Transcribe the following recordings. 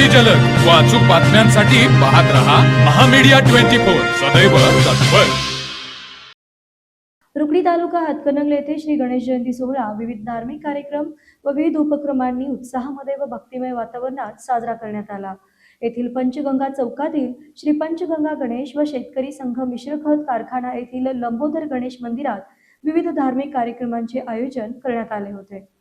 अगदी जलद. व अचूक बातम्यांसाठी पाहत रहा महामीडिया ट्वेंटी फोर. सदैव तत्पर. रुकडी तालुका हातकणंगले येथे श्री गणेश जयंती सोहळा विविध धार्मिक कार्यक्रम व विविध उपक्रमांनी उत्साहामध्ये व भक्तिमय वातावरणात साजरा करण्यात आला. येथील पंचगंगा चौकातील श्री पंचगंगा गणेश व शेतकरी संघ मिश्र खत कारखाना येथील लंबोदर गणेश मंदिरात विविध धार्मिक कार्यक्रमांचे आयोजन करण्यात आले होते.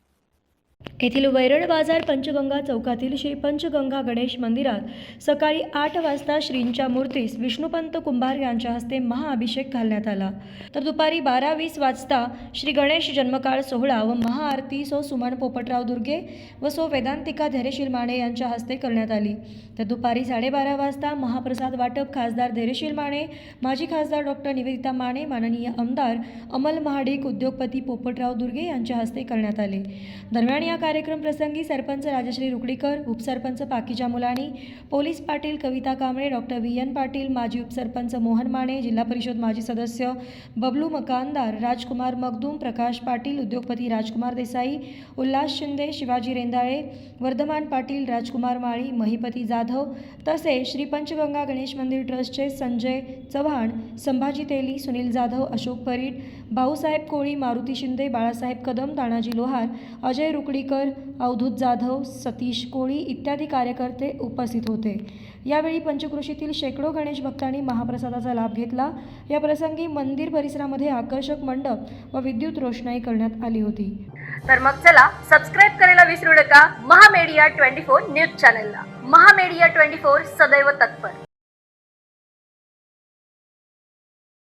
येथील वैरण बाजार पंचगंगा चौकातील श्री पंचगंगा गणेश मंदिरात सकाळी आठ वाजता श्रींच्या मूर्तीस विष्णुपंत कुंभार यांच्या हस्ते महाअभिषेक घालण्यात आला. तर दुपारी बारा वीस वाजता श्री गणेश जन्मकाळ सोहळा व महाआरती सो सुमन पोपटराव दुर्गे व सो वेदांतिका धैर्यशील माने यांच्या हस्ते करण्यात आली. तर दुपारी साडेबारा वाजता महाप्रसाद वाटप खासदार धैर्यशील माने माजी खासदार डॉक्टर निवेदिता माने माननीय आमदार अमल महाडिक उद्योगपती पोपटराव दुर्गे यांच्या हस्ते करण्यात आले. दरम्यान या कार्यक्रम प्रसंगी सरपंच राजश्री रुकडीकर उपसरपंच Pakija Mulani police Patil Kavita Kamble doctor V N Patil माजी उपसरपंच मोहन माने जिल्हा परिषद माजी सदस्य बबलू मकानदार राजकुमार मगदूम प्रकाश पाटील उद्योगपती राजकुमार देसाई उल्हास शिंदे शिवाजी रेंदाळे वर्धमान पाटील राजकुमार माळी महिपती जाधव तसेच श्री पंचगंगा गणेश मंदिर ट्रस्टचे संजय चव्हाण संभाजी तेली सुनील जाधव अशोक परीट भाऊसाहेब कोळी मारुती शिंदे बाळासाहेब कदम तानाजी लोहार अजय रुकडीकर अवधूत जाधव सतीश कोळी इत्यादी कार्यकर्ते उपस्थित होते. यावेळी पंचकृषीतील शेकडो गणेश भक्तांनी महाप्रसादाचा लाभ घेतला. या प्रसंगी मंदिर परिसरामध्ये आकर्षक मंडप व विद्युत रोषणाई करण्यात आली होती. तर मग चला सबस्क्राईब करायला विसरू नका. महामेडिया ट्वेंटी फोर न्यूज चॅनलला. महामेडिया ट्वेंटी फोर सदैव तत्पर.